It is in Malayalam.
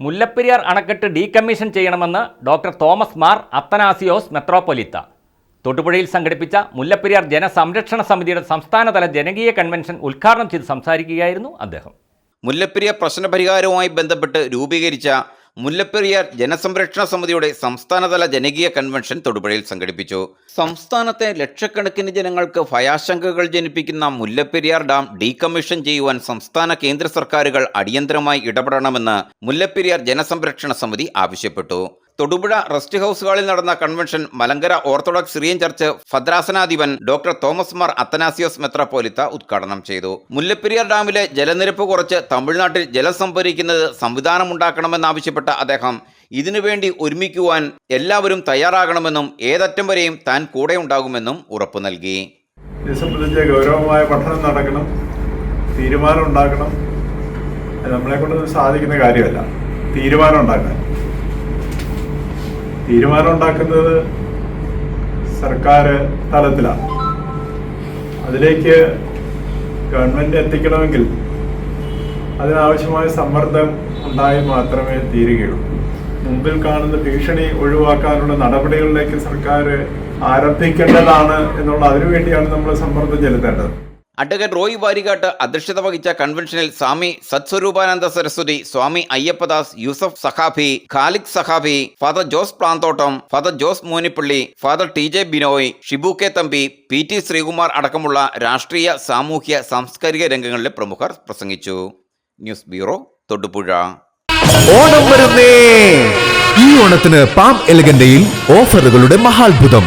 മുല്ലപ്പെരിയാർ അണക്കെട്ട് ഡീകമ്മീഷൻ ചെയ്യണമെന്ന് ഡോക്ടർ തോമസ് മാർ അത്തനാസിയോസ് മെത്രോപൊലിത്ത. തൊടുപുഴയിൽ സംഘടിപ്പിച്ച മുല്ലപ്പെരിയാർ ജനസംരക്ഷണ സമിതിയുടെ സംസ്ഥാനതല ജനകീയ കൺവെൻഷൻ ഉദ്ഘാടനം ചെയ്ത് സംസാരിക്കുകയായിരുന്നു അദ്ദേഹം. മുല്ലപ്പെരിയാർ പ്രശ്നപരിഹാരവുമായി ബന്ധപ്പെട്ട് രൂപീകരിച്ച മുല്ലപ്പെരിയാർ ജനസംരക്ഷണ സമിതിയുടെ സംസ്ഥാനതല ജനകീയ കൺവെൻഷൻ തൊടുപുഴയിൽ സംഘടിപ്പിച്ചു. സംസ്ഥാനത്തെ ലക്ഷക്കണക്കിന് ജനങ്ങൾക്ക് ഭയാശങ്കകൾ ജനിപ്പിക്കുന്ന മുല്ലപ്പെരിയാർ ഡാം ഡീകമ്മീഷൻ ചെയ്യുവാൻ സംസ്ഥാന കേന്ദ്ര സർക്കാരുകൾ അടിയന്തരമായി ഇടപെടണമെന്ന് മുല്ലപ്പെരിയാർ ജനസംരക്ഷണ സമിതി ആവശ്യപ്പെട്ടു. തൊടുപുഴ റെസ്റ്റ് ഹൗസ് ഹാളിൽ നടന്ന convention Malankara Orthodox Syrian Church ഭദ്രാസനാധിപൻ doctor Thomas Mar Athanasios മെത്രാപ്പോലിത്ത ഉദ്ഘാടനം ചെയ്തു. മുല്ലപ്പെരിയാർ ഡാമിലെ ജലനിരപ്പ് കുറച്ച് തമിഴ്നാട്ടിൽ ജലം സംഭരിക്കുന്നത് സംവിധാനമുണ്ടാക്കണമെന്നാവശ്യപ്പെട്ട അദ്ദേഹം ഇതിനുവേണ്ടി ഒരുമിക്കുവാൻ എല്ലാവരും തയ്യാറാകണമെന്നും ഏതറ്റം വരെയും താൻ കൂടെ ഉണ്ടാകുമെന്നും ഉറപ്പു നൽകി. ഗൗരവമായ പഠനം നടക്കണം തീരുമാനം ഉണ്ടാക്കണം. നമ്മളെ കൊണ്ടൊന്നും സാധിക്കുന്ന കാര്യമല്ല. തീരുമാനം ഉണ്ടാക്കാൻ. തീരുമാനം ഉണ്ടാക്കുന്നത് സർക്കാർ തലത്തിലാണ്. അതിലേക്ക് ഗവൺമെന്റ് എത്തിക്കണമെങ്കിൽ അതിനാവശ്യമായ സമ്മർദ്ദം ഉണ്ടായി മാത്രമേ തീരുകയുള്ളൂ. മുമ്പിൽ കാണുന്ന ഭീഷണി ഒഴിവാക്കാനുള്ള നടപടികളിലേക്ക് സർക്കാർ ആരംഭിക്കേണ്ടതാണ് എന്നുള്ള അതിനുവേണ്ടിയാണ് നമ്മൾ സമ്മർദ്ദം ചെലുത്തേണ്ടത്. അഡ്വക്കേറ്റ് റോയ് വാരികാട്ട് അധ്യക്ഷത വഹിച്ച കൺവെൻഷനിൽ Swami Satswarupananda Saraswati Swami Ayyappadas Yusuf Sakhafi Khaliq Sakhafi father Jose Planthottam father Jose Monippally father T J Binoy Shibu K Thampi P T Sreekumar അടക്കമുള്ള രാഷ്ട്രീയ സാമൂഹ്യ സാംസ്കാരിക രംഗങ്ങളിലെ പ്രമുഖർ പ്രസംഗിച്ചു. News bureau Thodupuzha. ഓണം വരുന്നേ. ഈ ഓണത്തിന് പാം എലഗന്റയിൽ ഓഫറുകളുടെ മഹാത്ഭുതം.